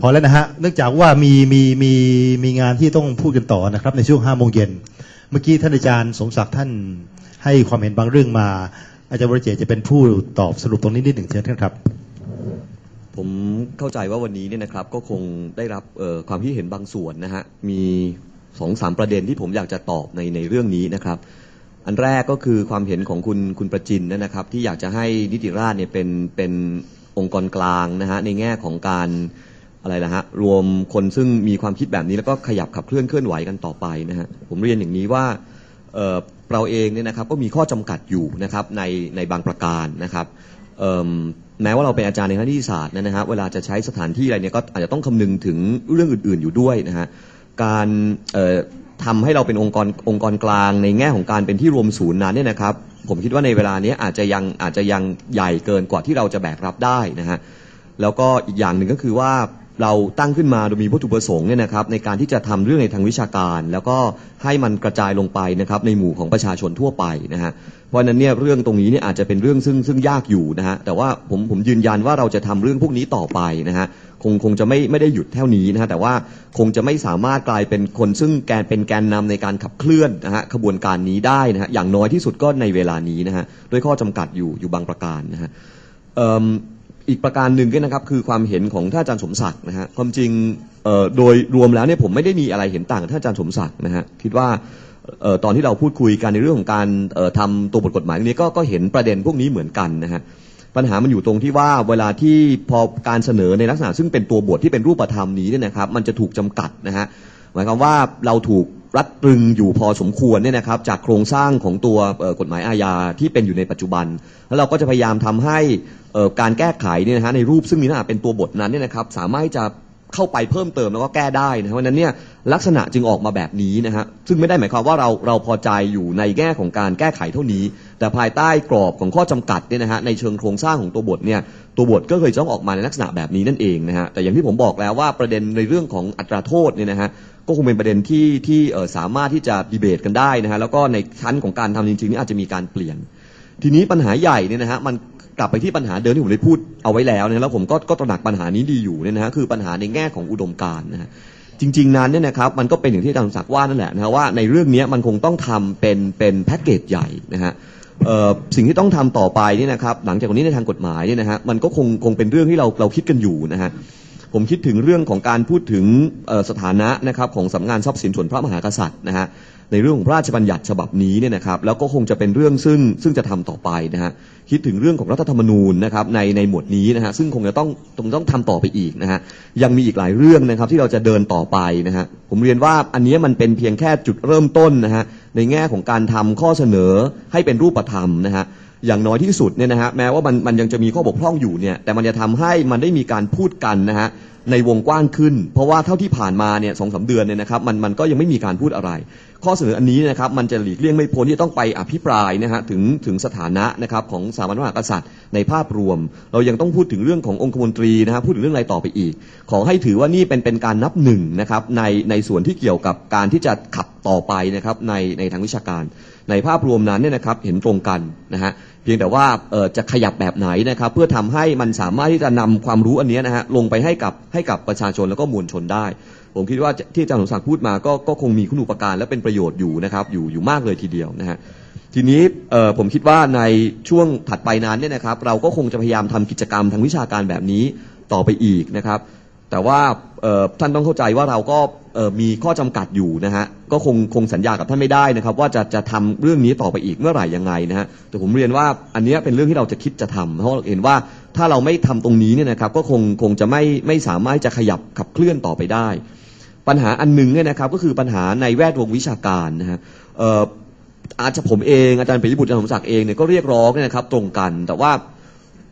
พอแล้วนะฮะ เนื่องจากว่ามีมีมีมีงานที่ต้องพูดกันต่อนะครับ ในช่วงห้าโมงเย็น เมื่อกี้ท่านอาจารย์สมศักดิ์ท่านให้ความเห็นบางเรื่องมา อาจารย์วรเจตน์จะเป็นผู้ตอบสรุปตรงนี้นิดหนึ่งเชิญท่านครับ ผมเข้าใจว่าวันนี้เนี่ยนะครับ ก็คงได้รับความคิดเห็นบางส่วนนะฮะ มีสองสามประเด็นที่ผมอยากจะตอบในในเรื่องนี้นะครับ อันแรกก็คือความเห็นของคุณคุณประจินนะครับ ที่อยากจะให้นิติราษฎร์เนี่ยเป็นเป็นองค์กรกลางนะฮะในแง่ของการ อะไรนะฮะรวมคนซึ่งมีความคิดแบบนี้แล้วก็ขยับขับเคลื่อนเคลื่อนไหวกันต่อไปนะฮะผมเรียนอย่างนี้ว่าเเราเองเนี่ยนะครับก็มีข้อจำกัดอยู่นะครับในในบางประการนะครับแม้ว่าเราเป็นอาจารย์ในคณะนิติศาสตร์นะฮะเวลาจะใช้สถานที่อะไรเนี่ยก็อาจจะต้องคำนึงถึงเรื่องอื่น ๆอยู่ด้วยนะฮะการเอ่อทำให้เราเป็นองค์กรองค์กรกลางในแง่ของการเป็นที่รวมศูนย์นั้นเนี่ยนะครับ ผมคิดว่าในเวลานี้อาจจะยังอาจจะยังใหญ่เกินกว่าที่เราจะแบกรับได้นะฮะแล้วก็อีกอย่างหนึ่งก็คือว่า เราตั้งขึ้นมาโดยมีวัตถุประสงค์เนี่ยนะครับในการที่จะทำเรื่องในทางวิชาการ แล้วก็ให้มันกระจายลงไปนะครับในหมู่ของประชาชนทั่วไปนะฮะเพราะนั้นเนี่ยเรื่องตรงนี้เนี่ยอาจจะเป็นเรื่องซึ่งซึ่งยากอยู่นะฮะแต่ว่าผมผมยืนยันว่าเราจะทำเรื่องพวกนี้ต่อไปนะฮะคงคงจะไม่ไม่ได้หยุดเท่านี้นะฮะแต่ว่าคงจะไม่สามารถกลายเป็นคนซึ่งแกนเป็นแกนนำในการขับเคลื่อนนะฮะขบวนการนี้ได้นะฮะอย่างน้อยที่สุดก็ในเวลานี้นะฮะด้วยข้อจำกัดอยู่อยู่บางประการนะฮะ อีกประการหนึ่งก็นะครับคือความเห็นของท่านอาจารย์สมศักดิ์นะฮะความจริงเอ่อโดยรวมแล้วเนี่ยผมไม่ได้มีอะไรเห็นต่างกับท่านอาจารย์สมศักดิ์นะฮะคิดว่าเอ่อตอนที่เราพูดคุยกันในเรื่องของการเอ่อทำตัวบทกฎหมายนี้ก็ก็เห็นประเด็นพวกนี้เหมือนกันนะฮะปัญหามันอยู่ตรงที่ว่าเวลาที่พอการเสนอในลักษณะซึ่งเป็นตัวบทที่เป็นรูปธรรมนี้เนี่ยนะครับ มันจะถูกจำกัดนะฮะหมายความว่าเราถูก รัดตรึงอยู่พอสมควรเนี่ยนะครับจากโครงสร้างของตัวกฎหมายอาญาที่เป็นอยู่ในปัจจุบัน แล้วเราก็จะพยายามทำให้การแก้ไขเนี่ยนะฮะในรูปซึ่งมีลักษณะเป็นตัวบทนั้นเนี่ยนะครับสามารถจะเข้าไปเพิ่มเติมแล้วก็แก้ได้นะเพราะฉะนั้นเนี่ยลักษณะจึงออกมาแบบนี้นะฮะซึ่งไม่ได้หมายความว่าเราเราพอใจอยู่ในแง่ของการแก้ไขเท่านี้ แต่ภายใต้กรอบของข้อจำกัดเนี่ยนะฮะในเชิงโครงสร้างของตัวบทเนี่ย ตัวบทก็เคยต้องออกมาในลักษณะแบบนี้นั่นเองนะฮะแต่อย่างที่ผมบอกแล้วว่าประเด็นในเรื่องของอัตราโทษเนี่ยนะฮะก็คงเป็นประเด็นที่ที่สามารถที่จะดีเบตกันได้นะฮะแล้วก็ในชั้นของการทำจริงๆนี่อาจจะมีการเปลี่ยน ทีนี้ปัญหาใหญ่เนี่ยนะฮะมันกลับไปที่ปัญหาเดิมที่ผมได้พูดเอาไว้แล้วนะแล้วผมก็ก็ตระหนักปัญหานี้ดีอยู่เนี่ยนะฮะคือปัญหาในแง่ของอุดมการณ์นะฮะจริง ๆ นั้นเนี่ยนะครับมันก็เป็นอย่างที่อาจารย์ศักดิ์ว่านั่นแหละนะฮะว่าในเรื่องนี้มันคงต้องทำเป็นเป็นแพ็กเกจใหญ่นะฮะ สิ่งที่ต้องทำต่อไปนี่นะครับหลังจากวันนี้ในทางกฎหมายเนี่ยนะฮะมันก็คงคงเป็นเรื่องที่เราเราคิดกันอยู่นะฮะผมคิดถึงเรื่องของการพูดถึงสถานะนะครับของสำนักงานทรัพย์สินส่วนพระมหากษัตริย์นะฮะในเรื่องของพระราชบัญญัติฉบับนี้เนี่ยนะครับแล้วก็คงจะเป็นเรื่องซึ่งซึ่งจะทำต่อไปนะฮะคิดถึงเรื่องของรัฐธรรมนูญนะครับในในหมวดนี้นะฮะซึ่งคงจะต้องต้องต้องทำต่อไปอีกนะฮะยังมีอีกหลายเรื่องนะครับที่เราจะเดินต่อไปนะฮะผมเรียนว่าอันนี้มันเป็นเพียงแค่จุดเริ่มต้นนะฮะ ในแง่ของการทำข้อเสนอให้เป็นรูปธรรมนะฮะ อย่างน้อยที่สุดเนี่ยนะฮะแม้ว่ามันมันยังจะมีข้อบกพร่องอยู่เนี่ยแต่มันจะทำให้มันได้มีการพูดกันนะฮะในวงกว้างขึ้น เพราะว่าเท่าที่ผ่านมาเนี่ยสองสาเดือนเนี่ยนะครับมันมันก็ยังไม่มีการพูดอะไร ข้อเสนออันนี้นะครับมันจะหลีกเลี่ยงไม่พ้นที่ต้องไปอภิปรายนะฮะถึงถึงสถานะนะครับของสถาบันพระมหากษัตริย์ในภาพรวม เรายังต้องพูดถึงเรื่องขององคมนตรีนะฮะพูดถึงเรื่องอะไรต่อไปอีก ขอให้ถือว่านี่เป็นเป็นการนับหนึ่งนะครับในในส่วนที่เกี่ยวกับการที่จะขับต่อไปนะครับในในทางวิชาการ ในภาพรวมนั้นเนี่ยนะครับเห็นตรงกันนะฮะเพียงแต่ว่าจะขยับแบบไหนนะครับเพื่อทำให้มันสามารถที่จะนำความรู้อันนี้นะฮะลงไปให้กับให้กับประชาชนแล้วก็มวลชนได้ ผมคิดว่าที่อาจารย์สมศักดิ์พูดมาก็ก็คงมีคุณูปการและเป็นประโยชน์อยู่นะครับอยู่อยู่มากเลยทีเดียวนะฮะทีนี้ผมคิดว่าในช่วงถัดไปนั้นเนี่ยนะครับเราก็คงจะพยายามทำกิจกรรมทางวิชาการแบบนี้ต่อไปอีกนะครับ แต่ว่าท่านต้องเข้าใจว่าเราก็มีข้อจำกัดอยู่นะฮะ ก็คงคงสัญญากับท่านไม่ได้นะครับ ว่าจะจะทำเรื่องนี้ต่อไปอีกเมื่อไหร่ยังไงนะฮะแต่ผมเรียนว่าอันเนี้ยเป็นเรื่องที่เราจะคิดจะทำเพราะเราเห็นว่าถ้าเราไม่ทำตรงนี้เนี่ยนะครับก็คงคงจะไม่ไม่สามารถจะขยับขับเคลื่อนต่อไปได้ ปัญหาอันหนึ่งเนี่ยนะครับก็คือปัญหาในแวดวงวิชาการนะฮะเอ่ออาจจะผมเองอาจารย์ปิยบุตรอาจารย์สมศักดิ์เองเนี่ยก็เรียกร้องเนี่ยนะครับตรงกัน แต่ว่า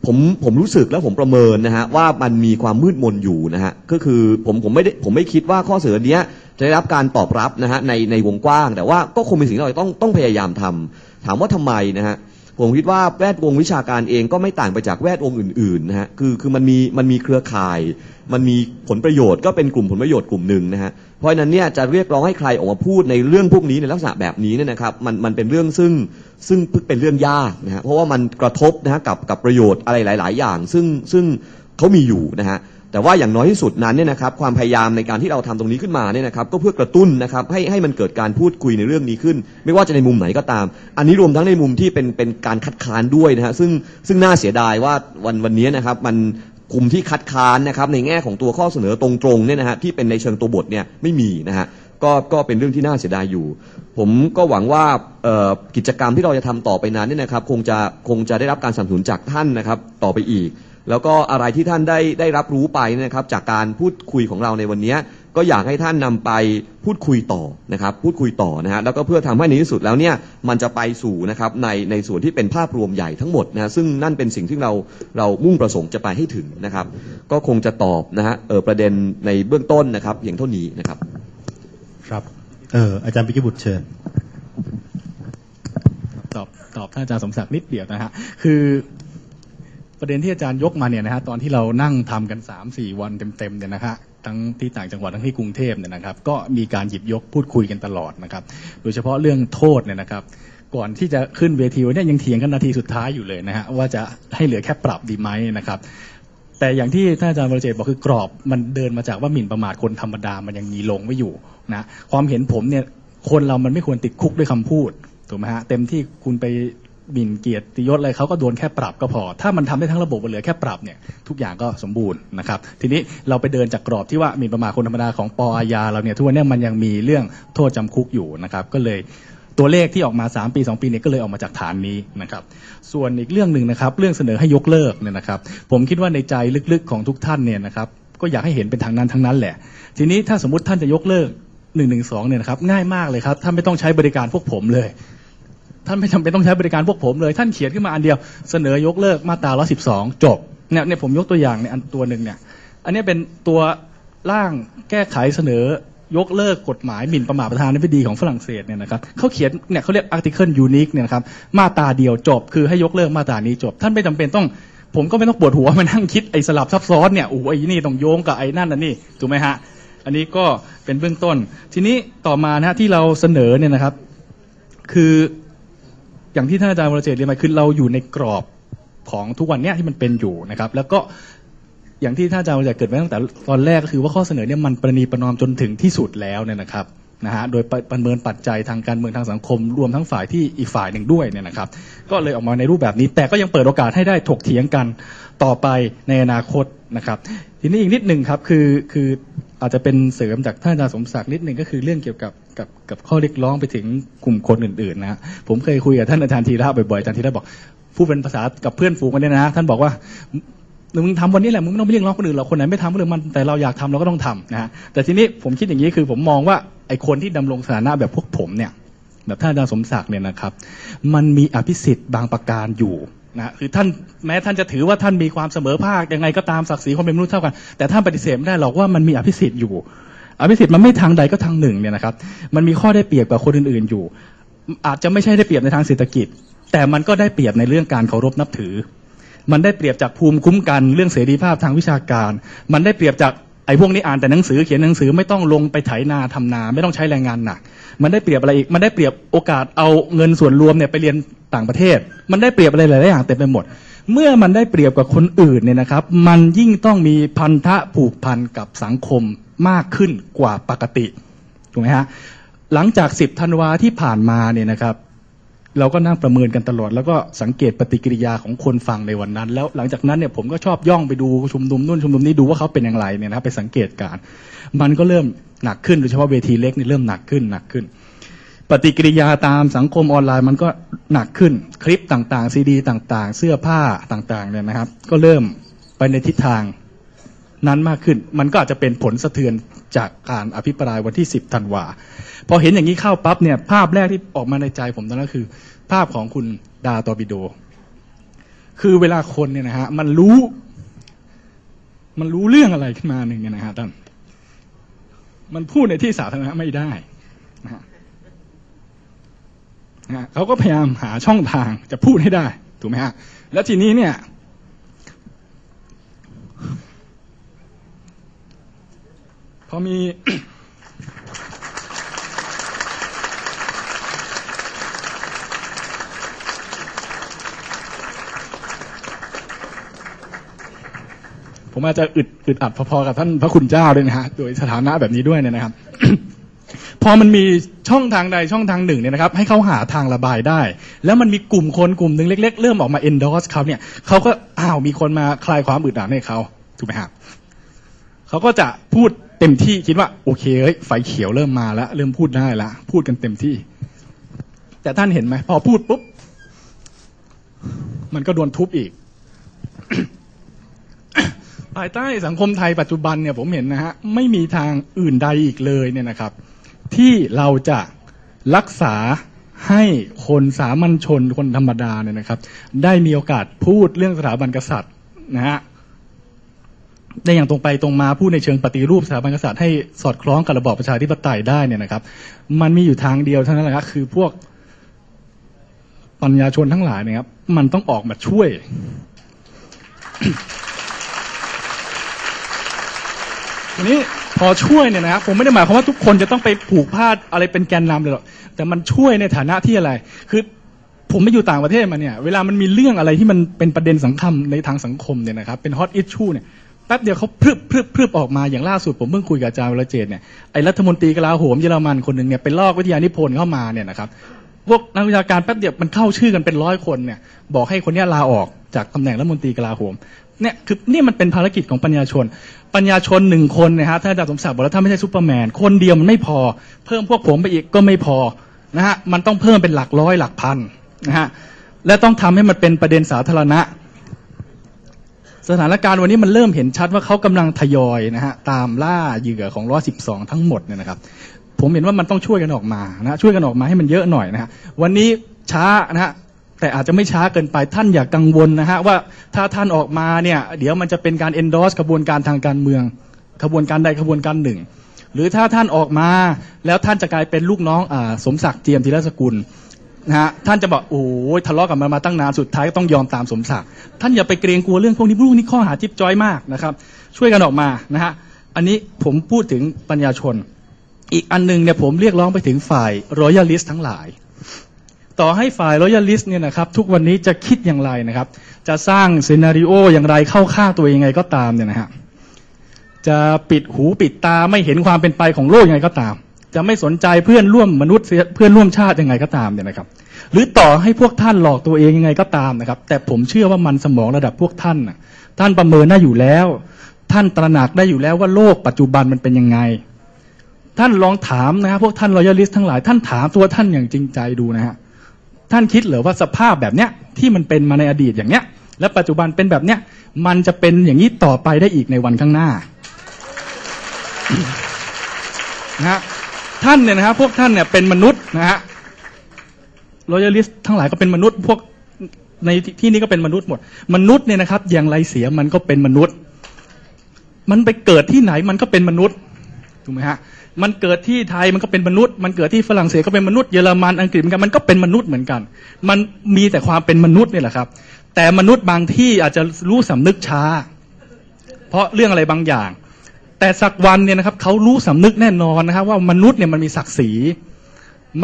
ผมผมรู้สึกและผมประเมินนะฮะว่ามันมีความมืดมนอยู่นะฮะก็คือผมผมไม่ได้ผมไม่คิดว่าข้อเสนอเนี้ย จะได้รับการตอบรับนะฮะในในวงกว้าง แต่ว่าก็คงเป็นสิ่งที่เราต้องต้องพยายามทำถามว่าทำไมนะฮะผมคิดว่าแวดวงวิชาการเองก็ไม่ต่างไปจากแวดวงอื่นๆนะฮะคือคือมันมีมันมีเครือข่าย มันมีผลประโยชน์ก็เป็นกลุ่มผลประโยชน์กลุ่มหนึ่งนะฮะเพราะฉะนั้นเนี่ยจะเรียกร้องให้ใครออกมาพูดในเรื่องพวกนี้ในลักษณะแบบนี้เนี่ยนะครับมันมันเป็นเรื่องซึ่งซึ่งเป็นเรื่องยากนะฮะเพราะว่ามันกระทบนะฮะกับกับประโยชน์อะไรหลาย ๆ อย่าง ซึ่งซึ่งเขามีอยู่นะฮะ แต่ว่าอย่างน้อยที่สุดนั้นเนี่ยนะครับความพยายามในการที่เราทำตรงนี้ขึ้นมาเนี่ยนะครับก็เพื่อกระตุ้นนะครับให้ให้มันเกิดการพูดคุยในเรื่องนี้ขึ้น ไม่ว่าจะในมุมไหนก็ตาม อันนี้รวมทั้งในมุมที่เป็นเป็นการคัดค้านด้วยนะฮะซึ่งซึ่งน่าเสียดายว่าวันวันนี้นะครับมันกลุ่มที่คัดค้านนะครับในแง่ของตัวข้อเสนอตรงๆเนี่ยนะฮะที่เป็นในเชิงตัวบทเนี่ยไม่มีนะฮะก็ก็เป็นเรื่องที่น่าเสียดายอยู่ ผมก็หวังว่ากิจกรรมที่เราจะทำต่อไปนั้นเนี่ยนะครับ คงจะคงจะได้รับการสนับสนุนจากท่านนะครับ ต่อไปอีก แล้วก็อะไรที่ท่านได้ได้รับรู้ไปนะครับ จากการพูดคุยของเราในวันนี้ ก็อยากให้ท่านนำไปพูดคุยต่อนะครับ พูดคุยต่อนะฮะแล้วก็เพื่อทำให้ในที่สุดแล้วเนี่ยมันจะไปสู่นะครับในในส่วนที่เป็นภาพรวมใหญ่ทั้งหมดนะฮะซึ่งนั่นเป็นสิ่งที่เราเรามุ่งประสงค์จะไปให้ถึงนะครับ ก็คงจะตอบนะฮะเออประเด็นในเบื้องต้นนะครับเพียงเท่านี้นะครับ ครับเอออาจารย์ปิยบุตรเชิญตอบตอบท่านอาจารย์สมศักดิ์นิดเดียวนะฮะคือ ประเด็นที่อาจารย์ยกมาเนี่ยนะฮะตอนที่เรานั่งทำกันสามสี่วันเต็มๆเนี่ยนะฮะทั้งที่ต่างจังหวัดทั้งที่กรุงเทพเนี่ยนะครับ ก็มีการหยิบยกพูดคุยกันตลอดนะครับ โดยเฉพาะเรื่องโทษเนี่ยนะครับ ก่อนที่จะขึ้นเวทีวันนี้ยังเถียงกันนาทีสุดท้ายอยู่เลยนะฮะว่าจะให้เหลือแค่ปรับดีไหมนะครับแต่อย่างที่ท่านอาจารย์วรเจตบอกคือกรอบมันเดินมาจากว่าหมิ่นประมาทคนธรรมดามันยังมีลงไว้อยู่นะความเห็นผมเนี่ยคนเรามันไม่ควรติดคุกด้วยคำพูดถูกไหมฮะเต็มที่คุณไป หมิ่นเกียรติยศอะไรเขาก็โดนแค่ปรับก็พอ ถ้ามันทำได้ทั้งระบบมันเหลือแค่ปรับเนี่ยทุกอย่างก็สมบูรณ์นะครับทีนี้เราไปเดินจากกรอบที่ว่าหมิ่นประมาทคนธรรมดาของปออาญาเราเนี่ยทุกวันนี้มันยังมีเรื่องโทษจำคุกอยู่นะครับก็เลยตัวเลขที่ออกมา 3 ปี 2 ปีเนี่ยก็เลยออกมาจากฐานนี้นะครับ ส่วนอีกเรื่องหนึ่งนะครับ เรื่องเสนอให้ยกเลิกเนี่ยนะครับ ผมคิดว่าในใจลึกๆของทุกท่านเนี่ยนะครับ ก็อยากให้เห็นเป็นทางนั้นทั้งนั้นแหละ ทีนี้ถ้าสมมติท่านจะยกเลิก1นึเนี่ยนะครับง่ายมากเลยครับท่านไม่ต้องใช้บริการพวกผมเลย ท่านไม่จำเป็นต้องใช้บริการพวกผมเลย ท่านเขียนขึ้นมาอันเดียวเสนอยกเลิกมาตรา112 จบเนี่ยเนี่ยผมยกตัวอย่างในอันตัวหนึ่งเนี่ย อันนี้เป็นตัวร่างแก้ไขเสนอยกเลิกกฎหมายหมิ่นประมาทประธานาธิบดีของฝรั่งเศสเนี่ยนะครับเขาเขียนเนี่ยเขาเรียก article unique เนี่ยนะครับมาตราเดียวจบ คือให้ยกเลิกมาตรานี้จบ ท่านไม่จำเป็นต้อง ผมก็ไม่ต้องปวดหัวมานั่งคิดไอ้สลับซับซ้อนเนี่ยโอ้ไอ้นี่ต้องโยงกับไอ้นั่นอันนี่ถูกไหมฮะอันนี้ก็เป็นเบื้องต้น ทีนี้ต่อมานะฮะที่เราเสนอเนี่ยนะครับ คือ อย่างที่ท่านอาจารย์วรเจตเรียนมาคือเราอยู่ในกรอบของทุกวันเนี้ยที่มันเป็นอยู่นะครับ แล้วก็อย่างที่ท่านอาจารย์วรเจตเกิดไว้ตั้งแต่ตอนแรกก็คือว่าข้อเสนอเนี่ยมันประนีประนอมจนถึงที่สุดแล้วเนี่ยนะครับนะฮะโดยประประเมินปัจจัยทางการเมืองทางสังคม รวมทั้งฝ่ายที่อีกฝ่ายหนึ่งด้วยเนี่ยนะครับ ก็เลยออกมาในรูปแบบนี้ แต่ก็ยังเปิดโอกาสให้ได้ถกเถียงกันต่อไปในอนาคตนะครับ ทีนี้อีกนิดหนึ่งครับคือคือ อาจจะเป็นเสริมจากท่านอาจารย์สมศักดิ์นิดหนึ่งก็คือเรื่องเกี่ยวกับกับกับข้อเรียกร้องไปถึงกลุ่มคนอื่นๆนะฮะผมเคยคุยกับท่านอาจารย์ธีระบ่อยๆอาจารย์ธีระบอกพูดเป็นภาษากับเพื่อนฝูงกันเนี่ยนะท่านบอกว่ามึงทำวันนี้แหละมึงไม่ต้องไปเรียกร้องคนอื่นหรอกคนไหนไม่ทำก็เรื่องมันแต่เราอยากทำเราก็ต้องทำนะฮะแต่ทีนี้ผมคิดอย่างนี้คือผมมองว่าไอ้คนที่ดำรงสถานะแบบพวกผมเนี่ยแบบท่านอาจารย์สมศักดิ์เนี่ยนะครับ มันมีอภิสิทธิ์บางประการอยู่ นะคือท่านแม้ท่านจะถือว่าท่านมีความเสมอภาคยังไงก็ตามศักดิ์ศรีความเป็นมนุษย์เท่ากัน แต่ท่านปฏิเสธไม่ได้หรอกว่ามันมีอภิสิทธิ์อยู่ อภิสิทธิ์มันไม่ทางใดก็ทางหนึ่งเนี่ยนะครับ มันมีข้อได้เปรียบกว่าคนอื่นๆอยู่ อาจจะไม่ใช่ได้เปรียบในทางเศรษฐกิจ แต่มันก็ได้เปรียบในเรื่องการเคารพนับถือ มันได้เปรียบจากภูมิคุ้มกันเรื่องเสรีภาพทางวิชาการ มันได้เปรียบจากไอ้พวกนี้อ่านแต่หนังสือเขียนหนังสือไม่ต้องลงไปไถนาทำนา ไม่ต้องใช้แรงงานหนัก มันได้เปรียบอะไรอีก มันได้เปรียบโอกาสเอาเงินส่วนรวมเนี่ยไปเรียน ต่างประเทศ มันได้เปรียบอะไรหลายๆอย่างเต็มไปหมด เมื่อมันได้เปรียบกับคนอื่นเนี่ยนะครับ มันยิ่งต้องมีพันธะผูกพันกับสังคมมากขึ้นกว่าปกติถูกไหมฮะหลังจากสิบธันวาที่ผ่านมาเนี่ยนะครับ เราก็นั่งประเมินกันตลอด แล้วก็สังเกตปฏิกิริยาของคนฟังในวันนั้น แล้วหลังจากนั้นเนี่ยผมก็ชอบย่องไปดูชุมนุมนู่นชุมนุมนี้ดูว่าเขาเป็นอย่างไรเนี่ยนะครับไปสังเกตการ มันก็เริ่มหนักขึ้นโดยเฉพาะเวทีเล็กนี่เริ่มหนักขึ้นหนักขึ้น ปฏิกิริยาตามสังคมออนไลน์มันก็หนักขึ้นคลิปต่างๆ ซีดี ต่างๆ เสื้อผ้าต่างๆเนี่ยนะครับ ก็เริ่มไปในทิศทางนั้นมากขึ้น มันก็อาจจะเป็นผลสะเทือนจากการอภิปรายวันที่ 10ธันวาพอเห็นอย่างนี้เข้าปั๊บเนี่ย ภาพแรกที่ออกมาในใจผมตอนนั้นคือ ภาพของคุณดาตอบิโด คือเวลาคนเนี่ยนะฮะมันรู้ มันรู้เรื่องอะไรขึ้นมาหนึ่งเนี่ยนะฮะท่านมันพูดในที่สาธารณะไม่ได้นะฮะ นะเขาก็พยายามหาช่องทางจะพูดให้ได้ ถูกไหมฮะ แล้วทีนี้เนี่ย พอมี ผมอาจจะอึดอึดอัดพอๆกับท่านพระคุณเจ้าด้วยนะฮะ โดยสถานะแบบนี้ด้วยเนี่ยนะครับ อมันมีช่องทางใดช่องทางหนึ่งเนี่ยนะครับ ให้เขาหาทางระบายได้ แล้วมันมีกลุ่มคนกลุ่มหนึ่งเล็ก ๆ เริ่มออกมา endorse เขาเนี่ยเขาก็อ้าวมีคนมาคลายความอึดอัดให้เขาถูกไหมครับเขาก็จะพูดเต็มที่คิดว่าโอเคเฮ้ยไฟเขียวเริ่มมาแล้วเริ่มพูดได้แล้วพูดกันเต็มที่ แต่ท่านเห็นไหมพอพูดปุ๊บมันก็โดนทุบอีกภายใต้สังคมไทยปัจจุบันเนี่ยผมเห็นนะฮะไม่มีทางอื่นใดอีกเลยเนี่ยนะครับ ที่เราจะรักษาให้คนสามัญชนคนธรรมดาเนี่ยนะครับ ได้มีโอกาสพูดเรื่องสถาบันกษัตริย์นะฮะได้อย่างตรงไปตรงมาพูดในเชิงปฏิรูปสถาบันกษัตริย์ให้สอดคล้องกับระบอบประชาธิปไตยได้เนี่ยนะครับ มันมีอยู่ทางเดียวเท่านั้นแหละครับคือพวกปัญญาชนทั้งหลายเนะครับ มันต้องออกมาช่วย ทีนี้ พอช่วยเนี่ยนะครับผมไม่ได้หมายความว่าทุกคนจะต้องไปผูกพาดอะไรเป็นแกนนำเลยหรอกแต่มันช่วยในฐานะที่อะไร คือผมไม่อยู่ต่างประเทศมาเนี่ย เวลามันมีเรื่องอะไรที่มันเป็นประเด็นสังคมในทางสังคมเนี่ยนะครับ เป็นฮอตอิชชูเนี่ยแป๊บเดียวเขาพรึบพรึบพรึบออกมาอย่างล่าสุดผมเพิ่งคุยกับอาจารย์วรเจต์เนี่ยไอ้รัฐมนตรีกลาโหมเยอรมันคนหนึ่งเนี่ยไปลอกวิทยานิพนธ์เข้ามาเนี่ยนะครับพวกนักวิชาการแป๊บเดียวมันเข้าชื่อกันเป็นร้อยคนเนี่ยบอกให้คนนี้ลาออกจากตำแหน่งรัฐมนตรีกลาโหม เนี่ยคือนี่มันเป็นภารกิจของปัญญาชน ปัญญาชนหนึ่งคนนะฮะท่านอาจารย์สมศักดิ์บอกแล้วถ้าไม่ใช่ซูเปอร์แมน คนเดียวมันไม่พอ เพิ่มพวกผมไปอีกก็ไม่พอนะฮะมันต้องเพิ่มเป็นหลักร้อยหลักพันนะฮะและต้องทำให้มันเป็นประเด็นสาธารณะ สถานการณ์วันนี้มันเริ่มเห็นชัดว่าเขากำลังทยอยนะฮะตามล่าเหยื่อของร้อสิบสองทั้งหมดเนี่ยนะครับ ผมเห็นว่ามันต้องช่วยกันออกมานะช่วยกันออกมาให้มันเยอะหน่อยนะฮะวันนี้ช้านะฮะ แต่อาจจะไม่ช้าเกินไปท่านอย่ากกังวลนะฮะว่าถ้าท่านออกมาเนี่ยเดี๋ยวมันจะเป็นการ endorse กระบวนการทางการเมืองขบวนการใดขบวนการหนึ่ง หรือถ้าท่านออกมาแล้วท่านจะกลายเป็นลูกน้องอสมศักดิ์เจียมธีรสกุลนะฮะท่านจะบอกโอ้ยทะเลาะกับมันมาตั้งนานสุดท้ายก็ต้องยอมตามสมศักดิ์ท่านอย่าไปเกรงกลัวเรื่องพวกนี้พวกนี้ข้อหาจิ๊บจ้อยมากนะครับ ช่วยกันออกมานะฮะอันนี้ผมพูดถึงปัญญาชน อีกอันหนึงเนี่ยผมเรียกร้องไปถึงฝ่ายรอยัลลิสทั้งหลาย ต่อให้ฝ่ายรอยัลลิสเนี่ยนะครับทุกวันนี้จะคิดอย่างไรนะครับ จะสร้างซีนารีโออย่างไรเข้าข้างตัวเองยังไงก็ตามเนี่ยนะฮะจะปิดหูปิดตาไม่เห็นความเป็นไปของโลกยังไงก็ตาม จะไม่สนใจเพื่อนร่วมมนุษย์เพื่อนร่วมชาติยังไงก็ตามเนี่ยนะครับ หรือต่อให้พวกท่านหลอกตัวเองยังไงก็ตามนะครับ แต่ผมเชื่อว่ามันสมองระดับพวกท่านนะท่านประเมินได้อยู่แล้ว ท่านตระหนักได้อยู่แล้วว่าโลกปัจจุบันมันเป็นยังไงท่านลองถามนะฮะพวกท่านรอยัลลิสทั้งหลายท่านถามตัวท่านอย่างจริงใจดูนะฮะ ท่านคิดเหรือว่าสภาพแบบเนี้ยที่มันเป็นมาในอดีตอย่างเนี้ย และปัจจุบันเป็นแบบเนี้ยมันจะเป็นอย่างนี้ต่อไปได้อีกในวันข้างหน้านะฮะท่านเนี่ยนะฮะพวกท่านเนี่ยเป็นมนุษย์นะฮะรอยัลลิสทั้งหลายก็เป็นมนุษย์ พวกในที่นี้ก็เป็นมนุษย์หมด มนุษย์เนี่ยนะครับ อย่างไรเสียมันก็เป็นมนุษย์ มันไปเกิดที่ไหนมันก็เป็นมนุษย์ ถูกไหมฮะมันเกิดที่ไทยมันก็เป็นมนุษย์ มันเกิดที่ฝรั่งเศสก็เป็นมนุษย์เยอรมันอังกฤษเหมือนกันมันก็เป็นมนุษย์เหมือนกัน มันมีแต่ความเป็นมนุษย์นี่แหละครับ แต่มนุษย์บางที่อาจจะรู้สำนึกช้า เพราะเรื่องอะไรบางอย่าง แต่สักวันเนี่ยนะครับเขารู้สำนึกแน่นอนนะครับ ว่ามนุษย์เนี่ยมันมีศักดิ์ศรี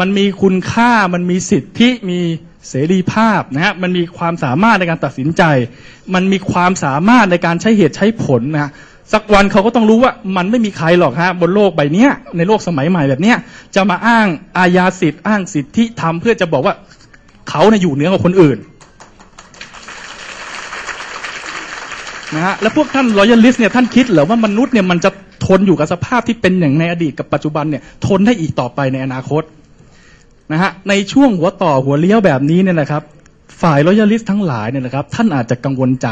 มันมีคุณค่ามันมีสิทธิมีเสรีภาพนะฮะมันมีความสามารถในการตัดสินใจ มันมีความสามารถในการใช้เหตุใช้ผลนะฮะ สักวันเขาก็ต้องรู้ว่ามันไม่มีใครหรอกฮะบนโลกใบเนี้ยในโลกสมัยใหม่แบบเนี้ยจะมาอ้างอาญาสิทธิ์อ้างสิทธิธรรมเพื่อจะบอกว่าเขาเนี่ยอยู่เหนือกว่าคนอื่นนะฮะแล้วพวกท่านรอยัลลิสเนี่ยท่านคิดเหรอว่ามนุษย์เนี่ยมันจะทนอยู่กับสภาพที่เป็นอย่างในอดีตกับปัจจุบันเนี่ยทนได้อีกต่อไปในอนาคตนะฮะในช่วงหัวต่อหัวเลี้ยวแบบนี้เนี่ยนะครับ ฝ่ายรอยัลลิสทั้งหลายเนี่ยนะครับ ท่านอาจจะกังวลใจ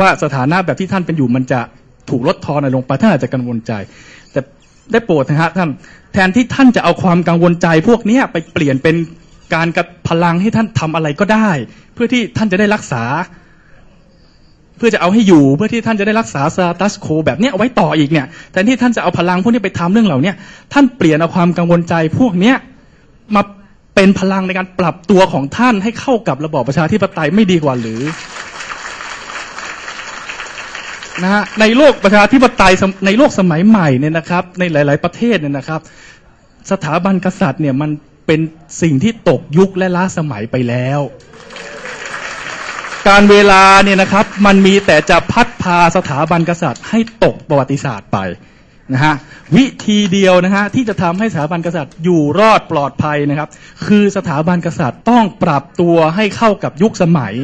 ว่าสถานะแบบที่ท่านเป็นอยู่มันจะถูกลดทอนลงไปท่านอาจจะกังวลใจ แต่ได้โปรดนะฮะท่านแทนที่ท่านจะเอาความกังวลใจพวกนี้ไปเปลี่ยนเป็นการกับพลังให้ท่านทำอะไรก็ได้ เพื่อที่ท่านจะได้รักษา เพื่อจะเอาให้อยู่ เพื่อที่ท่านจะได้รักษาสตาตัสโคแบบนี้เอาไว้ต่ออีกเนี่ยแทนที่ท่านจะเอาพลังพวกนี้ไปทำเรื่องเหล่านี้ท่านเปลี่ยนเอาความกังวลใจพวกเนี้ยมาเป็นพลังในการปรับตัวของท่านให้เข้ากับระบอบประชาธิปไตยไม่ดีกว่าหรือ นะฮะในโลกประชาธิปไตยในโลกสมัยใหม่เนี่ยนะครับ ในหลาย ๆประเทศเนี่ยนะครับ สถาบันกษัตริย์เนี่ยมันเป็นสิ่งที่ตกยุคและล้าสมัยไปแล้ว การเวลาเนี่ยนะครับมันมีแต่จะพัดพาสถาบันกษัตริย์ ให้ตกประวัติศาสตร์ไปนะฮะวิธีเดียวนะฮะที่จะทำให้สถาบันกษัตริย์อยู่รอดปลอดภัยนะครับ คือสถาบันกษัตริย์ต้องปรับตัวให้เข้ากับยุคสมัย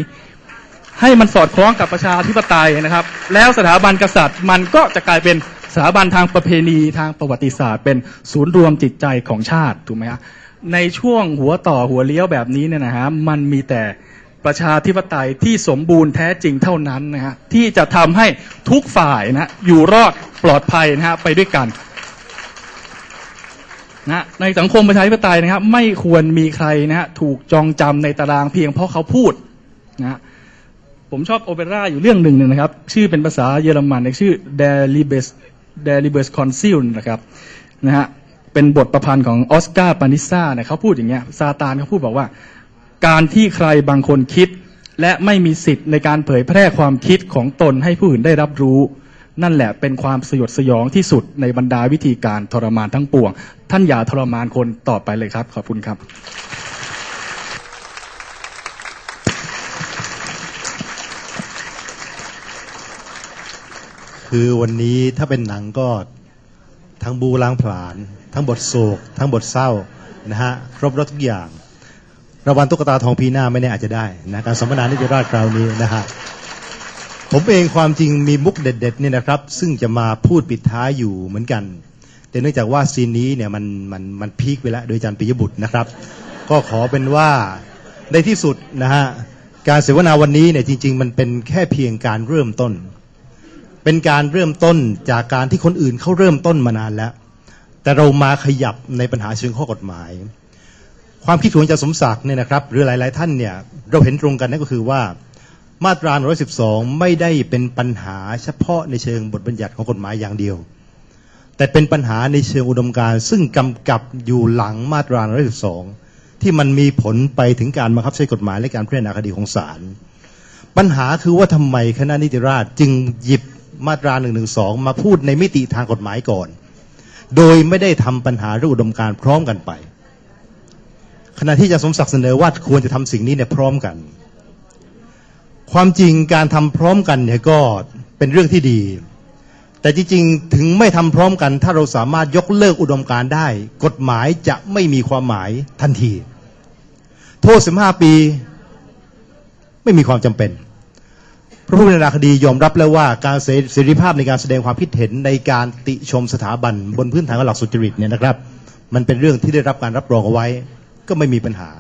ให้มันสอดคล้องกับประชาธิปไตยนะครับ แล้วสถาบันกษัตริย์ มันก็จะกลายเป็นสถาบันทางประเพณีทางประวัติศาสตร์ เป็นศูนย์รวมจิตใจของชาติถูกไหมฮะในช่วงหัวต่อหัวเลี้ยวแบบนี้เนี่ยนะฮะมันมีแต่ประชาธิปไตยที่สมบูรณ์แท้จริงเท่านั้นนะฮะที่จะทำให้ทุกฝ่ายนะอยู่รอดปลอดภัยนะฮะไปด้วยกันนะในสังคมประชาธิปไตยนะครับ ไม่ควรมีใครนะฮะถูกจองจำในตารางเพียงเพราะเขาพูดนะฮะ ผมชอบโอเปร่าอยู่เรื่องหนึ่งนะครับ ชื่อเป็นภาษาเยอรมันชื่อ d e l i b e s d e l i b e s Consul นะครับนะฮะเป็นบทประพันธ์ของออสการ์ปานิซ่าเนี่ยเขาพูดอย่างเงี้ยซาตานเขาพูดบอกว่า การที่ใครบางคนคิด และไม่มีสิทธิ์ในการเผยแพร่ความคิดของตนให้ผู้อื่นได้รับรู้ นั่นแหละเป็นความสยดสยองที่สุดในบรรดาวิธีการทรมานทั้งปวง ท่านอย่าทรมานคนต่อไปเลยครับ ขอบคุณครับ คือวันนี้ถ้าเป็นหนังก็ทั้งบูล้างผลาญทั้งบทโศก ทั้งบทเศร้านะฮะครบรถทุกอย่างรางวัลตุ๊กตาทองปีหน้าไม่แน่อาจจะได้นะการสัมมนานิติราชคราวนี้นะฮะผมเองความจริงมีมุกเด็ดๆเนี่ยนะครับ ซึ่งจะมาพูดปิดท้ายอยู่เหมือนกัน แต่เนื่องจากว่าซีนนี้เนี่ยมันมันมันพีคไปแล้วโดยอาจารย์ปิยบุตรนะครับ ก็ขอเป็นว่าในที่สุดนะฮะการเสวนาวันนี้เนี่ยจริง ๆ มันเป็นแค่เพียงการเริ่มต้น เป็นการเริ่มต้นจากการที่คนอื่นเขาเริ่มต้นมานานแล้ว แต่เรามาขยับในปัญหาเชิงข้อกฎหมาย ความคิดของอาจารย์สมศักดิ์เนี่ยนะครับหรือหลาย ๆ ท่านเนี่ยเราเห็นตรงกันนั่นก็คือว่ามาตรา 112 ไม่ได้เป็นปัญหาเฉพาะในเชิงบทบัญญัติของกฎหมายอย่างเดียว แต่เป็นปัญหาในเชิงอุดมการณ์ซึ่งกำกับอยู่หลังมาตรา 112 ที่มันมีผลไปถึงการบังคับใช้กฎหมายและการพิจารณาคดีของศาลปัญหาคือว่าทำไมคณะนิติราษฎร์จึงหยิบ มาตรา112มาพูดในมิติทางกฎหมายก่อน โดยไม่ได้ทำปัญหาเรื่องอุดมการณ์พร้อมกันไป ขณะที่จารย์สมศักดิ์เสนอว่าควรจะทำสิ่งนี้เนี่ยพร้อมกัน ความจริงการทำพร้อมกันเนี่ยก็เป็นเรื่องที่ดี แต่จริงๆ ถึงไม่ทำพร้อมกัน ถ้าเราสามารถยกเลิกอุดมการณ์ได้ กฎหมายจะไม่มีความหมายทันที โทษ 15 ปี ไม่มีความจำเป็น พระผู้พิจารณาคดียอมรับแล้วว่าการเสรีภาพในการแสดงความคิดเห็นในการติชมสถาบันบนพื้นฐานของหลักสุจริตเนี่ยนะครับ มันเป็นเรื่องที่ได้รับการรับรองเอาไว้ก็ไม่มีปัญหา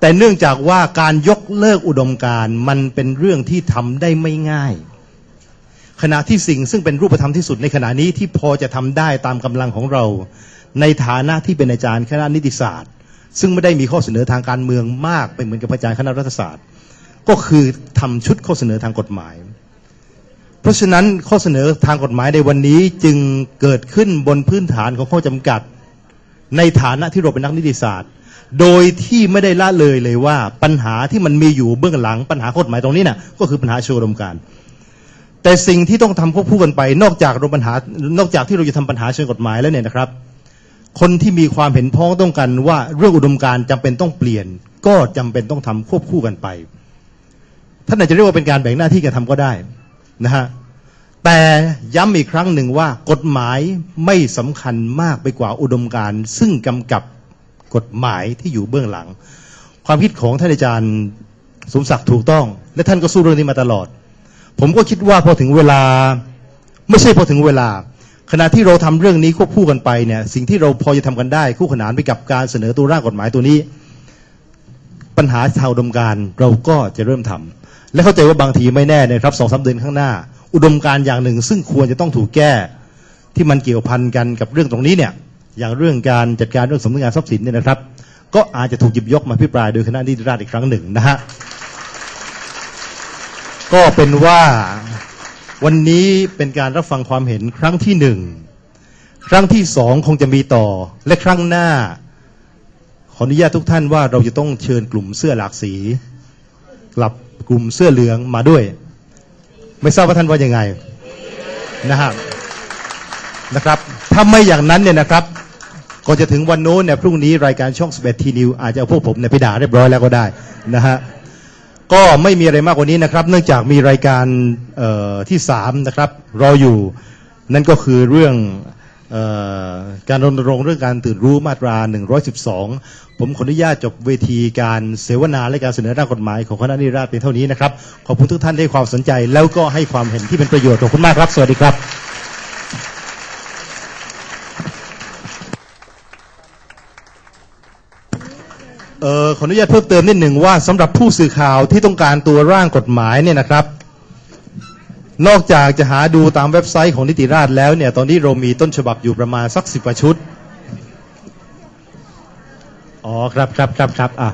แต่เนื่องจากว่าการยกเลิกอุดมการ์มันเป็นเรื่องที่ทำได้ไม่ง่าย ขณะที่สิ่งซึ่งเป็นรูปธรรมที่สุดในขณะนี้ที่พอจะทำได้ตามกำลังของเรา ในฐานะที่เป็นอาจารย์คณะนิติศาสตร์ ซึ่งไม่ได้มีข้อเสนอทางการเมืองมากไปเหมือนกับอาจารย์คณะรัฐศาสตร์ ก็คือทำชุดข้อเสนอทางกฎหมาย เพราะฉะนั้นข้อเสนอทางกฎหมายในวันนี้จึงเกิดขึ้นบนพื้นฐานของข้อจำกัด ในฐานะที่เราเป็นนักนิติศาสตร์ โดยที่ไม่ได้ละเลยเลยว่า ปัญหาที่มันมีอยู่เบื้องหลังปัญหากฎหมายตรงนี้น่ะก็คือปัญหาชิงอุดมการณ์แต่สิ่งที่ต้องทำควบคู่กันไป นอกจากเราปัญหานอกจากที่เราจะทำปัญหาเชิงกฎหมายแล้วเนี่ยนะครับคนที่มีความเห็นพ้องต้องกันว่าเรื่องอุดมการณ์จำเป็นต้องเปลี่ยน ก็จำเป็นต้องทำควบคู่กันไป ท่านอาจจะเรียกว่าเป็นการแบ่งหน้าที่กันทำก็ได้นะฮะแต่ย้ำอีกครั้งหนึ่งว่ากฎหมายไม่สำคัญมากไปกว่าอุดมการณ์ซึ่งกำกับกฎหมายที่อยู่เบื้องหลัง ความคิดของท่านอาจารย์สมศักดิ์ถูกต้อง และท่านก็สู้เรื่องนี้มาตลอด ผมก็คิดว่าพอถึงเวลาไม่ใช่พอถึงเวลา ขณะที่เราทำเรื่องนี้ควบคู่กันไปเนี่ยสิ่งที่เราพอจะทำกันได้ คู่ขนานไปกับการเสนอตัวร่างกฎหมายตัวนี้ ปัญหาชาวอุดมการณ์เราก็จะเริ่มทำ และเข้าใจว่าบางทีไม่แน่นะครับสองสาเดือนข้างหน้า อุดมการอย่างหนึ่ง ซึ่งควรจะต้องถูกแก้ ที่มันเกี่ยวพันกันกับเรื่องตรงนี้เนี่ยอย่างเรื่องการจัดการเรื่องสำนักงานทรัพย์สินเนี่ยนะครับ ก็อาจจะถูกหยิบยกมาพิปรายโดยคณะนิติราษฎรอีกครั้งหนึ่งนะฮะก็เป็นว่าวันนี้เป็นการรับฟังความเห็นครั้งที่หนึ่งครั้งที่สองคงจะมีต่อและครั้งหน้า ขออนุญาตทุกท่านว่าเราจะต้องเชิญกลุ่มเสื้อหลากสีกลับ กลุ่มเสื้อเหลืองมาด้วย ไม่ทราบว่าท่านว่ายังไงนะครับนะครับถ้าไม่อย่างนั้นเนี่ยนะครับก่อนจะถึงวันโน้นเนี่ยพรุ่งนี้รายการช่อง11ทีนิวอาจจะเอาพวกผมเนี่ยไปด่าเรียบร้อยแล้วก็ได้นะฮะก็ไม่มีอะไรมากกว่านี้นะครับ เนื่องจากมีรายการที่สามนะครับรออยู่ นั่นก็คือเรื่อง การรณรงค์เรื่องการตื่นรู้มาตรา 112 ผมขออนุญาตจบเวทีการเสวนาและการเสนอร่างกฎหมายของคณะนิราศเพียงเท่านี้นะครับ ขอบคุณทุกท่านที่ให้ความสนใจ แล้วก็ให้ความเห็นที่เป็นประโยชน์ขอบคุณมากครับ สวัสดีครับออขออนุญาตเพิ่มเติมนิดหนึ่งว่าสำหรับผู้สื่อข่าวที่ต้องการตัวร่างกฎหมายเนี่ยนะครับ นอกจากจะหาดูตามเว็บไซต์ของนิติราชแล้วเนี่ย ตอนนี้เรามีต้นฉบับอยู่ประมาณสักสิบชุด อ๋อครับครับครับครับอะ